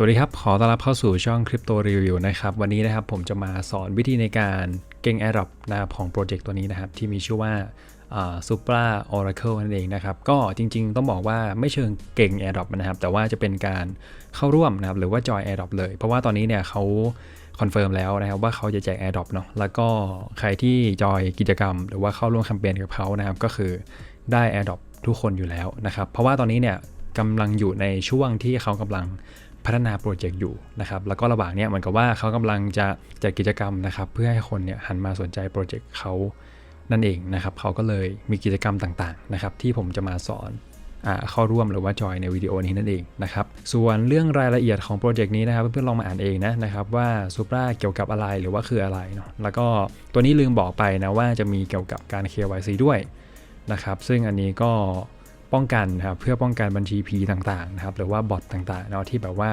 สวัสดีครับ ขอต้อนรับเข้าสู่ช่อง Crypto Review นะครับ วันนี้นะครับผมจะมาสอนวิธีในการเก่ง AirDrop นะครับของโปรเจกต์ตัวนี้นะครับ ที่มีชื่อว่า Supra Oracle นั่นเองนะครับ ก็จริงๆต้องบอกว่าไม่เชิงเก่ง AirDrop นะครับ แต่ว่าจะเป็นการเข้าร่วมนะครับ หรือว่าจอย AirDrop เลย เพราะว่าตอนนี้เนี่ยเขาคอนเฟิร์มแล้วนะครับว่าเขาจะแจก AirDrop เนาะแล้วก็ใครที่จอยกิจกรรม หรือว่าเข้าร่วมแคมเปญกับเขานะครับก็คือได้ AirDrop ทุกคนอยู่แล้วนะครับเพราะว่าตอนนี้เนี่ยกำลังอยู่ในช่วงที่เขากำลัง พัฒนาโปรเจกต์อยู่นะครับแล้วก็ระหว่างนี้เหมือนกับว่าเขากำลังจะจัดกิจกรรมนะครับเพื่อให้คนเนี่ยหันมาสนใจโปรเจกต์เขานั่นเองนะครับเขาก็เลยมีกิจกรรมต่างๆนะครับที่ผมจะมาสอนเข้าร่วมหรือว่าจอยในวิดีโอนี้นั่นเองนะครับส่วนเรื่องรายละเอียดของโปรเจกต์นี้นะครับเพื่อนๆลองมาอ่านเองนะนะครับว่าซูปราเกี่ยวกับอะไรหรือว่าคืออะไรเนาะแล้วก็ตัวนี้ลืมบอกไปนะว่าจะมีเกี่ยวกับการ KYC ด้วยนะครับซึ่งอันนี้ก็ ป้องกันนะครับเพื่อป้องกันบัญชี P ต่างๆนะครับหรือว่าบอทต่างๆเนาะที่แบบว่า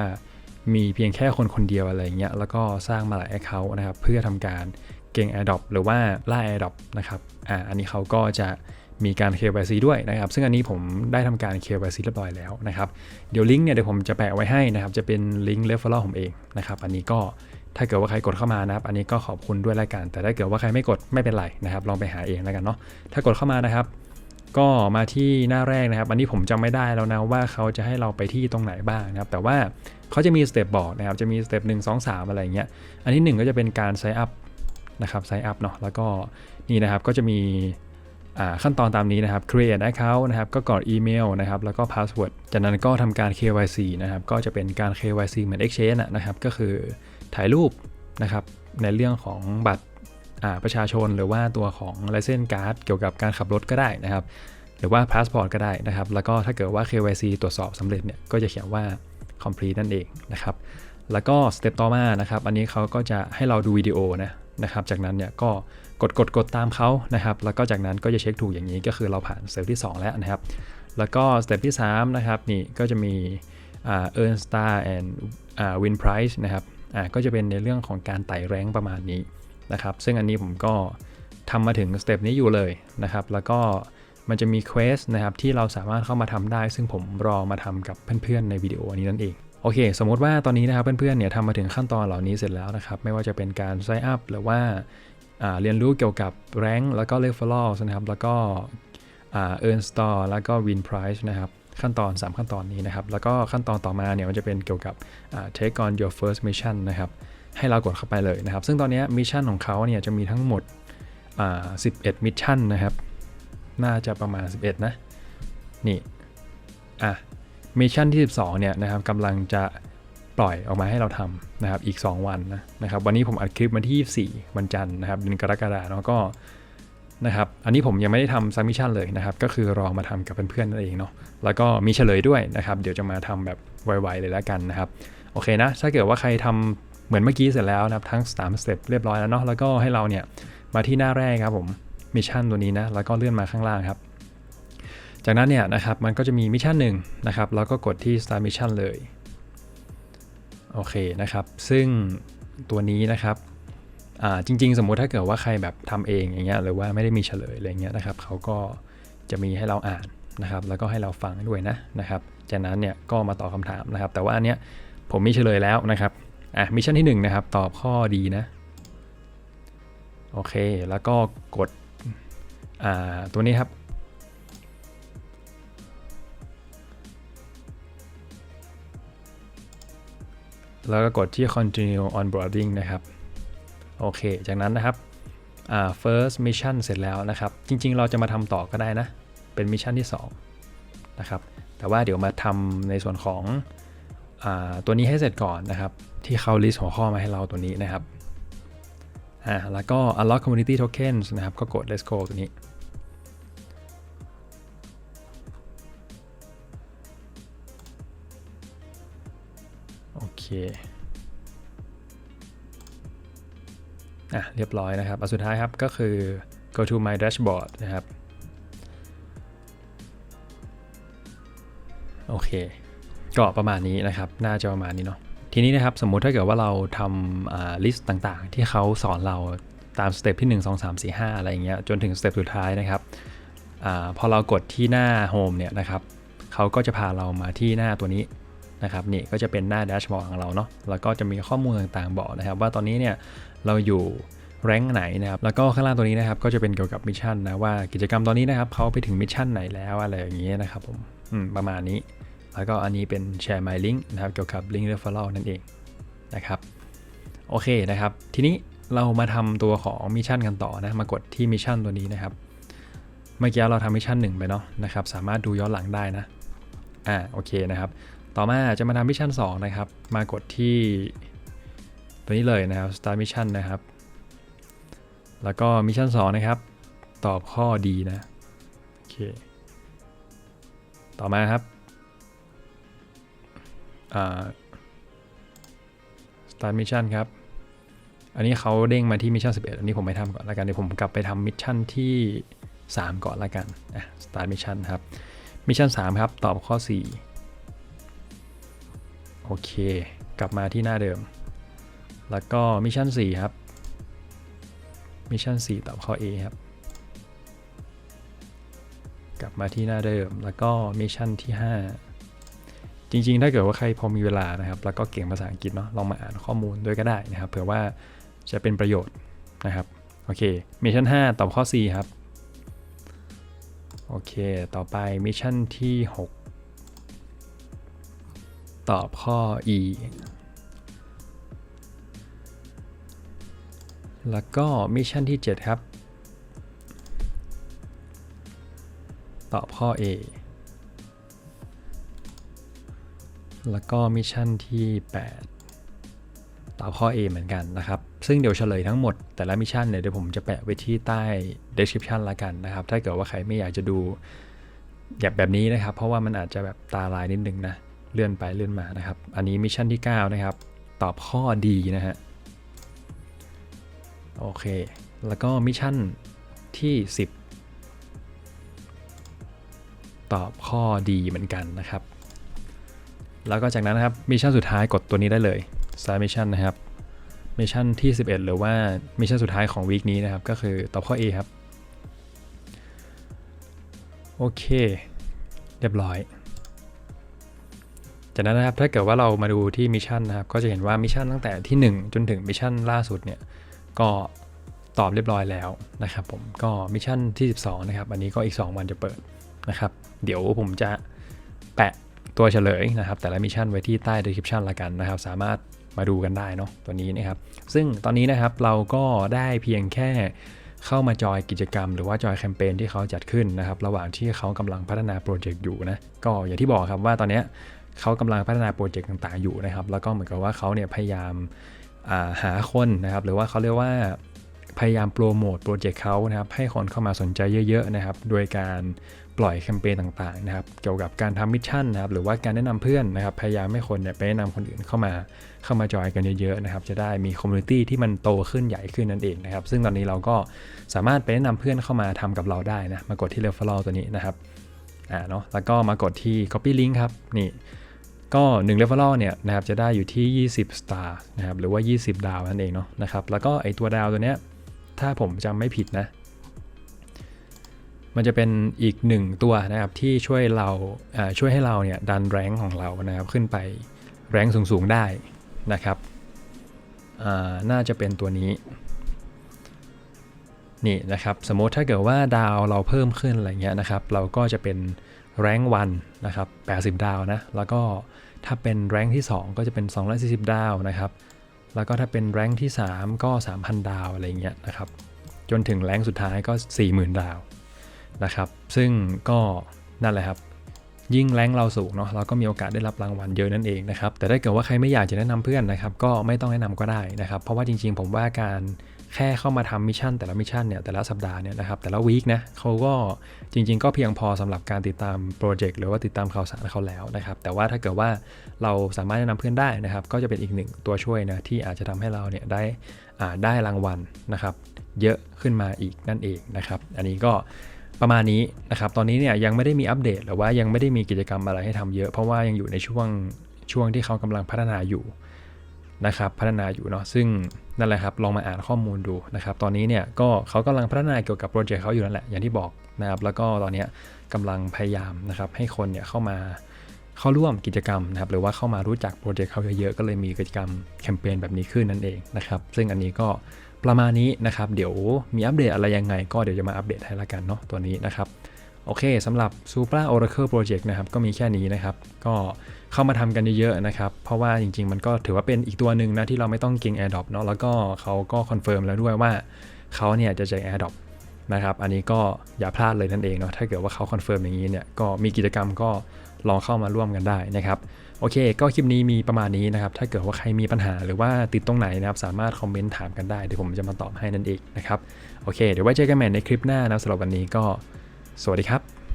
มีเพียงแค่คนคนเดียวอะไรเงี้ยแล้วก็สร้างมาหลาย Account นะครับเพื่อทำการเก่ง AirDrop หรือว่าล่า AirDrop นะครับอ่าอันนี้เขาก็จะมีการ KYC ด้วยนะครับ ซึ่งอันนี้ผมได้ทำการ KYC เรียบร้อยแล้วนะครับ เดี๋ยวลิงก์เนี่ยเดี๋ยวผมจะแปะไว้ให้นะครับ จะเป็นลิงก์ referral ผมเองนะครับ อันนี้ก็ถ้าเกิดว่าใครกดเข้ามานะครับ อันนี้ก็ขอบคุณด้วยรายการแต่ถ้าเกิดว่าใครไม่กดไม่เป็นไรนะครับ ลองไปหาเองแล้วกันเนาะ ถ้ากดเข้ามานะครับ ก็มาที่หน้าแรกนะครับ อันนี้ผมจำไม่ได้แล้วนะว่าเขาจะให้เราไปที่ตรงไหนบ้างนะครับ แต่ว่าเขาจะมีสเต็ปบอกนะครับ จะมีสเต็ปหนึ่งสองสามอะไรเงี้ย อันที่ 1 ก็จะเป็นการไซอัพนะครับ ไซอัพเนาะ แล้วก็นี่นะครับ ก็จะมีขั้นตอนตามนี้นะครับ create account นะครับ ก็กรอกอีเมลนะครับ แล้วก็ password จากนั้นก็ทำการ KYC นะครับ ก็จะเป็นการ KYC เหมือน exchange นะครับ ก็คือถ่ายรูปนะครับ ในเรื่องของบัตร ประชาชนหรือว่าตัวของ license card เกี่ยวกับการขับรถก็ได้นะครับ หรือว่า passport ก็ได้นะครับ แล้วก็ถ้าเกิดว่า KYC ตรวจสอบสำเร็จเนี่ยก็จะเขียนว่า complete นั่นเองนะครับ แล้วก็สเต็ปต่อมานะครับ อันนี้เขาก็จะให้เราดูวิดีโอนะนะครับ จากนั้นเนี่ยก็กดกดกดตามเขานะครับ แล้วก็จากนั้นก็จะเช็คถูกอย่างนี้ก็คือเราผ่านสเต็ปที่ 2 แล้วนะครับ แล้วก็สเต็ปที่ 3 นะครับนี่ก็จะมี earn star and win price นะครับก็จะเป็นในเรื่องของการไต่แรงประมาณนี้ นะครับ ซึ่งอันนี้ผมก็ทำมาถึงสเต็ปนี้อยู่เลยนะครับ แล้วก็มันจะมีเควสนะครับที่เราสามารถเข้ามาทำได้ ซึ่งผมรอมาทำกับเพื่อนๆในวิดีโอนี้นั่นเองโอเค สมมติว่าตอนนี้นะครับเพื่อนๆเนี่ยทำมาถึงขั้นตอนเหล่านี้เสร็จแล้วนะครับ ไม่ว่าจะเป็นการไซอัพหรือว่าเรียนรู้เกี่ยวกับแรงแล้วก็เลเวลนะครับ แล้วก็เอิร์นสตอร์แล้วก็วินไพรส์นะครับ ขั้นตอน 3 ขั้นตอนนี้นะครับ แล้วก็ขั้นตอนต่อมาเนี่ยมันจะเป็นเกี่ยวกับ take on your first mission นะครับ ให้เรากดเข้าไปเลยนะครับ ซึ่งตอนนี้มิชชั่นของเขาเนี่ยจะมีทั้งหมด 11 มิชชั่นนะครับ น่าจะประมาณ 11 นะ นี่ อะ มิชชั่นที่ 12 เนี่ยนะครับกำลังจะปล่อยออกมาให้เราทำนะครับ อีก 2 วันนะนะครับ วันนี้ผมอัดคลิปวันที่ 24 วันจันทร์นะครับเดือนกรกฎาคมแล้วก็นะครับ อันนี้ผมยังไม่ได้ทำซัมมิชชั่นเลยนะครับ ก็คือรอมาทำกับเพื่อนๆนั่นเองเนาะ แล้วก็มีเฉลยด้วยนะครับ เดี๋ยวจะมาทำแบบไวๆเลยแล้วกันนะครับ โอเคนะ ถ้าเกิดว่าใครทำ เหมือนเมื่อกี้เสร็จแล้วนะครับทั้ง3สเต็ปเรียบร้อยแล้วเนาะแล้วก็ให้เราเนี่ยมาที่หน้าแรกครับผมมิชชั่นตัวนี้นะแล้วก็เลื่อนมาข้างล่างครับ จากนั้นเนี่ยนะครับมันก็จะมีมิชชั่นหนึ่งนะครับแล้วก็กดที่ start mission เลยโอเคนะครับ ซึ่งตัวนี้นะครับจริง ๆ สมมุติถ้าเกิดว่าใครแบบทำเองอย่างเงี้ยหรือว่าไม่ได้มีเฉลยอะไรเงี้ยนะครับเขาก็จะมีให้เราอ่านนะครับ แล้วก็ให้เราฟังด้วยนะนะครับ จากนั้นเนี่ยก็มาตอบคาถามนะครับ แต่ว่าอันเนี้ยผมมีเฉลยแล้วนะครับ อะมิชชั่นที่1นะครับ ตอบข้อดีนะ โอเค แล้วก็กดตัวนี้ครับ แล้วก็กดที่ continue onboarding นะครับ โอเค จากนั้นนะครับ first mission เสร็จแล้วนะครับ จริง ๆ เราจะมาทำต่อก็ได้นะ เป็นมิชชั่นที่ 2 นะครับ แต่ว่าเดี๋ยวมาทำในส่วนของอตัวนี้ให้เสร็จก่อนนะครับ ที่เขา list หัวข้อมาให้เราตัวนี้นะครับอ่าแล้วก็ unlock community tokens นะครับ ก็กด let's go ตัวนี้ โอเคอะเรียบร้อยนะครับอันสุดท้ายครับก็คือ go to my dashboard นะครับ โอเค ก็ประมาณนี้นะครับ น่าจะประมาณนี้เนาะ ทีนี้นะครับสมมุติถ้าเกิดว่าเราทำลิสต์ต่างๆ ที่เขาสอนเราตามสเต็ปที่ 1 2 3 4 5 อะไรเงี้ยจนถึงสเต็ปสุดท้ายนะครับอพอเรากดที่หน้าโฮมเนี่ยนะครับเขาก็จะพาเรามาที่หน้าตัวนี้นะครับนี่ก็จะเป็นหน้าแดชบอร์ดของเราเนาะแล้วก็จะมีข้อมูลต่างๆบอกนะครับ ว่าตอนนี้เนี่ยเราอยู่แรงไหนนะครับแล้วก็ข้างล่างตัวนี้นะครับก็จะเป็นเกี่ยวกับมิชชั่นนะว่ากิจกรรมตอนนี้นะครับเขาไปถึงมิชชั่นไหนแล้วอะไรอย่างเงี้ยนะครับผมมประมาณนี้ แล้วก็อันนี้เป็นแชร์ My Link นะครับเกี่ยวกับ Link Referral นั่นเองนะครับโอเคนะครับ ทีนี้เรามาทำตัวของมิชชั่นกันต่อนะมากดที่มิชชั่นตัวนี้นะครับเมื่อกี้เราทำมิชชั่นหนึ่งไปเนาะนะครับสามารถดูย้อนหลังได้นะอ่าโอเคนะครับ ต่อมาจะมาทำมิชชั่น2นะครับ มากดที่ตัวนี้เลยนะครับ start mission นะครับ แล้วก็มิชชั่น2นะครับ ตอบข้อดีนะ โอเค ต่อมาครับ start mission ครับ อันนี้เขาเด้งมาที่มิชชั่น11 อันนี้ผมไปทำก่อนแล้วกัน เดี๋ยวผมกลับไปทำมิชชั่นที่ 3 ก่อนละกันอะ start mission ครับ มิชชั่น 3 ครับ ตอบข้อ 4 โอเค กลับมาที่หน้าเดิม แล้วก็มิชชั่น 4 ครับ มิชชั่น 4 ตอบข้อ A ครับ กลับมาที่หน้าเดิม แล้วก็มิชชั่นที่ 5 จริงๆ ถ้าเกิดว่าใครพอมีเวลานะครับ แล้วก็เก่งภาษาอังกฤษเนาะลองมาอ่านข้อมูลด้วยก็ได้นะครับเผื่อว่าจะเป็นประโยชน์นะครับโอเคมิชชั่น5ตอบข้อ C ครับโอเค ต่อไปมิชชั่นที่ 6 ตอบข้อ E แล้วก็มิชชั่นที่ 7 ครับ ตอบข้อ A แล้วก็มิชชั่นที่ 8ตอบข้อ A เหมือนกันนะครับ ซึ่งเดี๋ยวเฉลยทั้งหมดแต่ละมิชชั่นเนี่ยเดี๋ยวผมจะแปะไว้ที่ใต้ description ละกันนะครับ ถ้าเกิดว่าใครไม่อยากจะดูแบบแบบนี้นะครับ เพราะว่ามันอาจจะแบบตาลายนิดนึงนะ เลื่อนไปเลื่อนมานะครับ อันนี้มิชชั่นที่ 9 นะครับ ตอบข้อดีนะฮะ โอเค แล้วก็มิชชั่นที่ 10 ตอบข้อดีเหมือนกันนะครับ แล้วก็จากนั้นนะครับมิชชั่นสุดท้ายกดตัวนี้ได้เลย start mission นะครับมิชชั่นที่ 11 หรือว่ามิชชั่นสุดท้ายของวีคนี้นะครับ ก็คือตอบข้อ A ครับโอเค เรียบร้อย จากนั้นนะครับถ้าเกิดว่าเรามาดูที่มิชชั่นนะครับ ก็จะเห็นว่ามิชชั่นตั้งแต่ที่ 1 จนถึงมิชชั่นล่าสุดเนี่ยก็ตอบเรียบร้อยแล้วนะครับ ผมก็มิชชั่นที่ 12 นะครับ อันนี้ก็อีก 2 วันจะเปิดนะครับ เดี๋ยวผมจะแปะ ตัวเฉลยนะครับแต่ละมิชชั่นไว้ที่ใต้ description ละกันนะครับ สามารถมาดูกันได้เนาะตัวนี้นะครับ ซึ่งตอนนี้นะครับเราก็ได้เพียงแค่เข้ามาจอยกิจกรรม หรือว่าจอยแคมเปญที่เขาจัดขึ้นนะครับระหว่างที่เขากำลังพัฒนาโปรเจกต์อยู่นะก็อย่างที่บอกครับว่าตอนนี้เขากำลังพัฒนาโปรเจกต์ต่างๆอยู่นะครับ แล้วก็เหมือนกับว่าเขาเนี่ยพยายามาหาคนนะครับ หรือว่าเขาเรียกว่าพยายามโปรโมทโปรเจกต์เขานะครับให้คนเข้ามาสนใจเยอะๆนะครับ โดยการ ปล่อยแคมเปญต่างๆนะครับเกี่ยวกับการทำมิชชั่นนะครับหรือว่าการแนะนำเพื่อนนะครับพยายามให้คนเนี่ยไปแนะนำคนอื่นเข้ามาเข้ามาจอยกันเยอะๆนะครับจะได้มีคอมมูนิตี้ที่มันโตขึ้นใหญ่ขึ้นนั่นเองนะครับซึ่งตอนนี้เราก็สามารถไปแนะนำเพื่อนเข้ามาทำกับเราได้นะมากดที่ referral ตัวนี้นะครับอ่าเนาะแล้วก็มากดที่ copy link ครับนี่ก็1 r e f e r a l เนี่ยนะครับจะได้อยู่ที่ 20 star นะครับหรือว่า 20 ดาวนั่นเองเนาะนะครับแล้วก็ไอตัวดาวตัวเนี้ยถ้าผมจำไม่ผิดนะ มันจะเป็นอีกหนึ่งตัวนะครับที่ช่วยเราช่วยให้เราเนี่ยดันแรงของเรานะครับขึ้นไปแรงสูงๆได้นะครับน่าจะเป็นตัวนี้นี่นะครับสมมติถ้าเกิดว่าดาวเราเพิ่มขึ้นอะไรเงี้ยนะครับ เราก็จะเป็นแรงวันนะครับ80 ดาวนะแล้วก็ถ้าเป็นแรงที่ 2 ก็จะเป็น 240 ดาวนะครับ แล้วก็ถ้าเป็นแรงที่ 3 ก็ 3,000 ดาวอะไรเงี้ยนะครับ จนถึงแรงสุดท้ายก็ 40,000 ดาว นะครับ ซึ่งก็นั่นแหละครับ ยิ่งแรงเราสูงเนาะเราก็มีโอกาสได้รับรางวัลเยอะนั่นเองนะครับ แต่ถ้าเกิดว่าใครไม่อยากจะแนะนำเพื่อนนะครับ ก็ไม่ต้องแนะนำก็ได้นะครับ เพราะว่าจริง ๆ ผมว่าการแค่เข้ามาทำมิชชั่นแต่ละมิชชั่นเนี่ยแต่ละสัปดาห์เนี่ยนะครับแต่ละวีคนะเขาก็จริง ๆ ก็เพียงพอสำหรับการติดตามโปรเจกต์หรือว่าติดตามข่าวสารเขาแล้วนะครับแต่ว่าถ้าเกิดว่าเราสามารถแนะนำเพื่อนได้นะครับ ก็จะเป็นอีกหนึ่งตัวช่วยนะที่อาจจะทำให้เราเนี่ยได้ได้รางวัลนะครับ เยอะขึ้นมาอีกนั่นเองนะครับ อันนี้ก็ ประมาณนี้นะครับ ตอนนี้เนี่ยยังไม่ได้มีอัปเดตหรือว่ายังไม่ได้มีกิจกรรมอะไรให้ทำเยอะ เพราะว่ายังอยู่ในช่วงช่วงที่เขากำลังพัฒนาอยู่นะครับ พัฒนาอยู่เนาะซึ่งนั่นแหละครับลองมาอ่านข้อมูลดูนะครับ ตอนนี้เนี่ยก็เขากำลังพัฒนาเกี่ยวกับโปรเจกต์เขาอยู่นั่นแหละอย่างที่บอกนะครับ แล้วก็ตอนนี้กำลังพยายามนะครับ ให้คนเนี่ยเข้ามาเข้าร่วมกิจกรรมนะครับ หรือว่าเข้ามารู้จักโปรเจกต์เขาเยอะๆก็เลยมีกิจกรรมแคมเปญแบบนี้ขึ้นนั่นเองนะครับ ซึ่งอันนี้ก็ ประมาณนี้นะครับ เดี๋ยวมีอัปเดตอะไรยังไง ก็เดี๋ยวจะมาอัปเดตให้ละกันเนาะตัวนี้นะครับโอเคสำหรับ Supra Oracle Project นะครับก็มีแค่นี้นะครับ ก็เข้ามาทำกันเยอะๆนะครับ เพราะว่าจริงๆ มันก็ถือว่าเป็นอีกตัวหนึ่งนะที่เราไม่ต้องเก่ง AirDrop เนาะแล้วก็เขาก็คอนเฟิร์มแล้วด้วยว่าเขาเนี่ยจะแจก AirDrop นะครับ อันนี้ก็อย่าพลาดเลยนั่นเองเนาะถ้าเกิดว่าเขาคอนเฟิร์มอย่างนี้เนี่ยก็มีกิจกรรมก็ลองเข้ามาร่วมกันได้นะครับโอเค ก็คลิปนี้มีประมาณนี้นะครับ ถ้าเกิดว่าใครมีปัญหาหรือว่าติดตรงไหนนะครับ สามารถคอมเมนต์ถามกันได้ เดี๋ยวผมจะมาตอบให้นั่นเองนะครับ โอเค เดี๋ยวไว้เจอกันใหม่ในคลิปหน้านะสำหรับวันนี้ก็ สวัสดีครับ